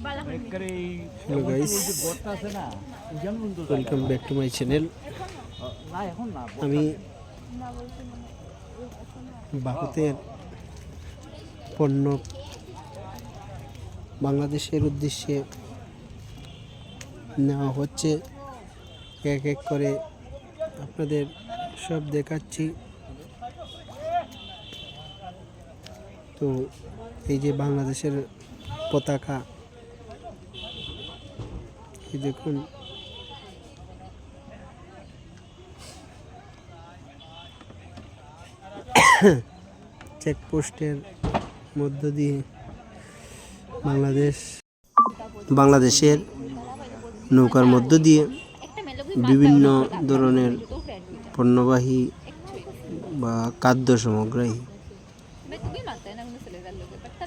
Hello guys welcome back to my channel আমি ভারতের পণ্য বাংলাদেশের উদ্দেশ্যে নেওয়া হচ্ছে। এক এক করে আপনাদের সব দেখাচ্ছি। তো এই যে বাংলাদেশের পতাকা দেখুন। চেকপোস্টের মধ্য দিয়ে বাংলাদেশ, বাংলাদেশের নৌকার মধ্য দিয়ে বিভিন্ন ধরনের পণ্যবাহী বা খাদ্য সামগ্রী।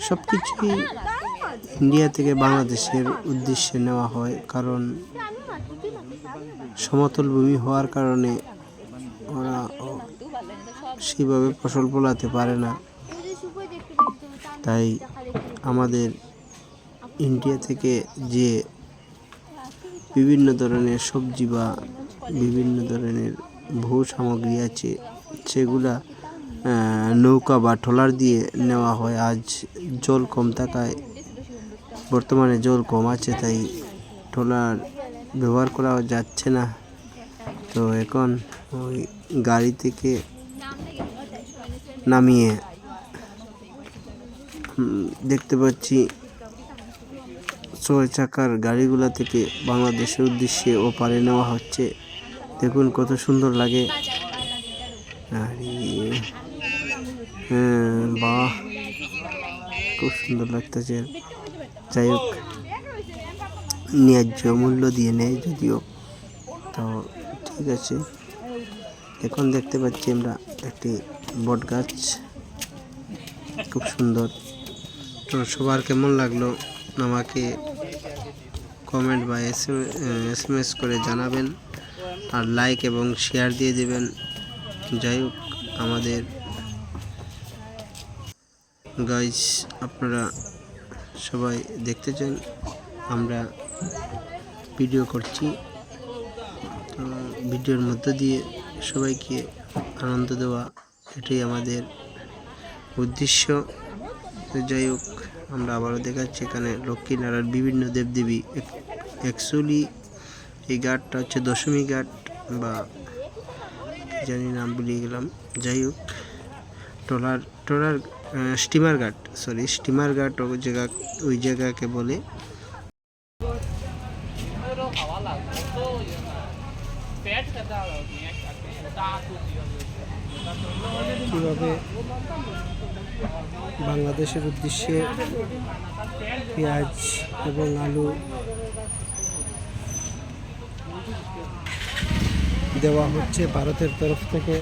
সব কিছুই ইন্ডিয়া থেকে বাংলাদেশের উদ্দেশ্যে নেওয়া হয় কারণ সমতল ভূমি হওয়ার কারণে ওরা সেভাবে ফসল ফলাতে পারে না। তাই আমাদের ইন্ডিয়া থেকে যে বিভিন্ন ধরনের সবজি বা বিভিন্ন ধরনের ভূ সামগ্রী আছে, সেগুলা নৌকা বা ট্রলার দিয়ে নেওয়া হয়। আজ জল কম থাকায় বর্তমানে জল কম আছে, তাই ট্রলার ব্যবহার করা যাচ্ছে না। তো এখন ওই গাড়ি থেকে নামিয়ে দেখতে পাচ্ছি ছয় চাকার গাড়িগুলা থেকে বাংলাদেশের উদ্দেশ্যে ওপারে নেওয়া হচ্ছে। দেখুন কত সুন্দর লাগে। আরে হ্যাঁ বাহ, খুব সুন্দর লাগতেছে। যাই হোক, ন্যায্য মূল্য দিয়ে নেয় যদিও। তো ঠিক আছে। এখন দেখতে পাচ্ছি আমরা একটি বট গাছ। খুব সুন্দর। তো সবার কেমন লাগল আমাকে কমেন্ট বা এস এম এস করে জানাবেন আর লাইক এবং শেয়ার দিয়ে দেবেন। যাই হোক, আমাদের গাইস আপনারা সবাই দেখতে চান, আমরা ভিডিও করছি। ভিডিওর মধ্য দিয়ে সবাইকে আনন্দ দেওয়া, এটাই আমাদের উদ্দেশ্য। যাই হোক, আমরা আবারও দেখাচ্ছি এখানে লক্ষ্মীনারায়ণ বিভিন্ন দেবদেবী। অ্যাকচুয়ালি এই ঘাটটা হচ্ছে দশমী ঘাট বা জানি নাম ভুলে গেলাম। যাই হোক ট্রলার ট্রলার স্টিমার ঘাট সরি স্টিমার ঘাট ওই জায়গা, ওই জায়গাকে বলে। কীভাবে বাংলাদেশের উদ্দেশ্যে পেঁয়াজ এবং আলু দেওয়া হচ্ছে, ভারতের তরফ থেকে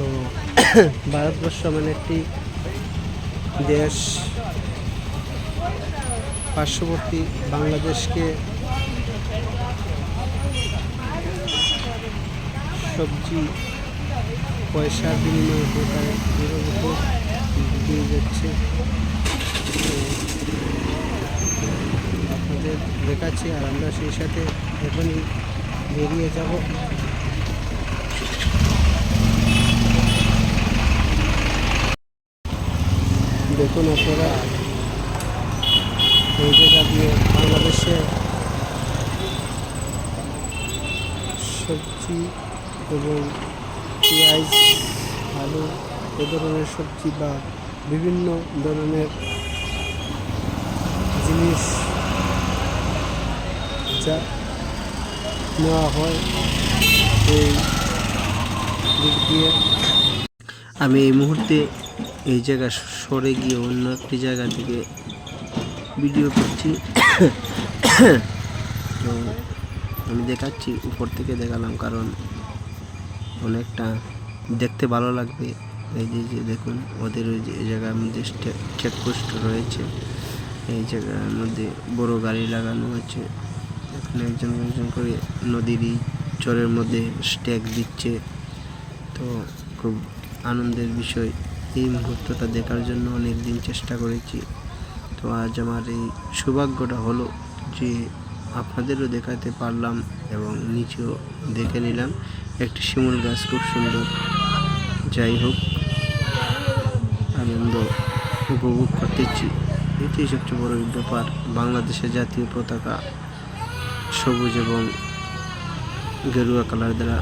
তো ভারতবর্ষ মানে একটি দেশ। পার্শ্ববর্তী বাংলাদেশকে সবজি, পয়সার বিনিময়ে উপর দিয়ে যাচ্ছে। আপনাদের দেখাচ্ছি আর আমরা সেই সাথে এখনই বেরিয়ে যাব। দেখুন আপনারা। এই জায়গা দিয়ে বাংলাদেশে সবজি এবং পেঁয়াজ, আলু এ ধরনের সবজি বা বিভিন্ন ধরনের জিনিস যা নেওয়া হয়, এই দিক দিয়ে আমি এই মুহূর্তে এই জায়গা সরে গিয়ে অন্য একটি জায়গা থেকে ভিডিও করছি। তো আমি দেখাচ্ছি, উপর থেকে দেখালাম, কারণ অনেকটা দেখতে ভালো লাগবে। এই যে যে দেখুন, ওদের ওই যে জায়গার মধ্যে চেকপোস্ট রয়েছে। এই জায়গার মধ্যে বড় গাড়ি লাগানো আছে। এখানে একজন একজন করে নদীর চরের মধ্যে স্ট্যাক দিচ্ছে। তো খুব আনন্দের বিষয়। এই মুহূর্তটা দেখার জন্য অনেক দিন চেষ্টা করেছি। তো আজ আমার এই সৌভাগ্যটা হলো যে আপনাদেরও দেখাতে পারলাম এবং নিচেও দেখে নিলাম একটি শিমুল গাছ খুব সুন্দর। যাই হোক, আনন্দ উপভোগ করতেছি। এটি সবচেয়ে বড় ব্যাপার, বাংলাদেশের জাতীয় পতাকা সবুজ এবং গেরুয়া কালার দ্বারা